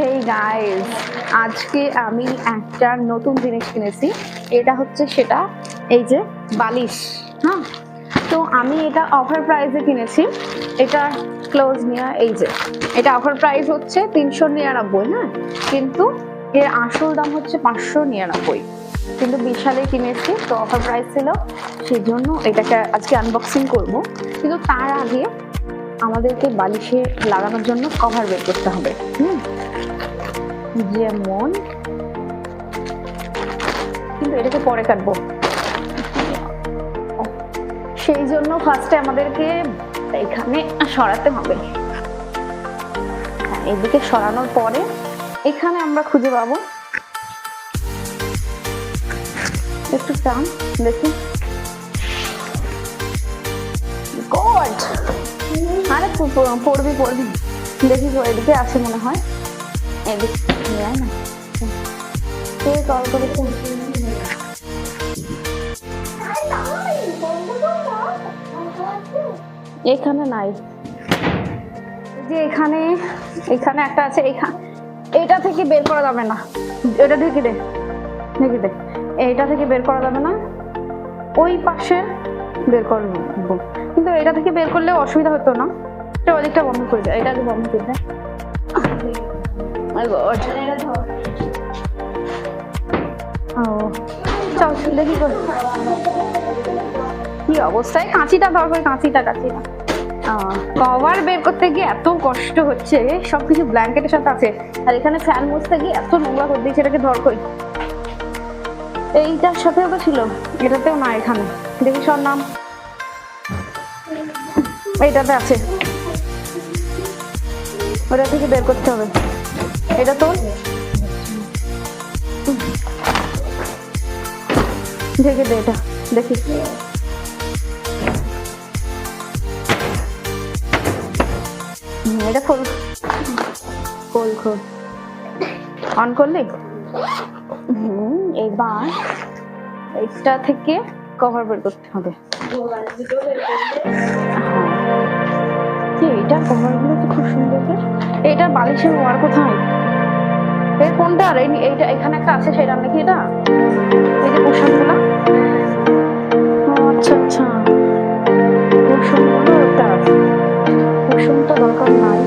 Hey guys আজকে আমি একটা নতুন জিনিস কিনেছি। এটা হচ্ছে সেটা, এই যে বালিশ। হ্যাঁ? তো আমি এটা অফার প্রাইসে কিনেছি। এটা ক্লোজ নিয়ে, এই যে। এটা অফার প্রাইস হচ্ছে তিনশো নিরানব্বই হ্যাঁ কিন্তু এর আসল দাম হচ্ছে পাঁচশো নিরানব্বই। কিন্তু বিশালে কিনেছি, তো অফার প্রাইস ছিল। সেই জন্য এটাকে আজকে আনবক্সিং করব। কিন্তু তার আগে আমাদেরকে বালিশে লাগানোর জন্য কভার বের করতে হবে। হুম? যেমন কিন্তু এটাকে পরে কাটবো। সেই জন্য ফার্স্টে আমাদেরকে এখানে সরাতে হবে। হ্যাঁ, এদিকে সরানোর পরে এখানে আমরা খুঁজে পাবো। একটু টান দেখি। আরে পড়বি পড়বি। দেখি এদিকে আছে মনে হয়। এখানে নাই। যে এখানে এখানে একটা আছে এখানে এটা থেকে বের করা যাবে না। এটা ঢেকে দে ঢেকে দে। এইটা থেকে বের করা যাবে না। ওই পাশে বের করব। কিন্তু এটা থেকে বের করলে অসুবিধা হতো না। এটা ওদিকটা বন্ধ করে দেয় এটাকে বন্ধ করে দেয় My God. ও, চল দেখি কর কি অবস্থায় কাঁচিটা দরকার কাঁচিটা কাঁচিটা। কভার বের করতে গিয়ে এত কষ্ট হচ্ছে সবকিছু ব্ল্যাঙ্কেটের সাথে আছে। আর এখানে ফ্যান মুছতে গিয়ে এত নোংরা করে দিয়েছে এটাকে ধর কই এইটার সাথেও তো ছিল, এটাতেও না এখানে। দেখি, সর নাম। এইটাতে আছে। ওটা থেকে বের করতে হবে। এটা তোর ঢেকে দে এটা, দেখি। এটা খোল। খোল খোল। অন করলি? এবার এটা থেকে কভার বের করতে হবে। হ্যাঁ। এটা কভারগুলো তো খুব সুন্দর। এটা বালিশের ওয়ার কোথায়? থাকবে কোনটা? আর এইটা এখানে একটা আছে, সেটা নাকি এটা? এই যে পোশাকগুলো। আচ্ছা আচ্ছা। পোশাকগুলো ওটা পোশাক তো দরকার নাই।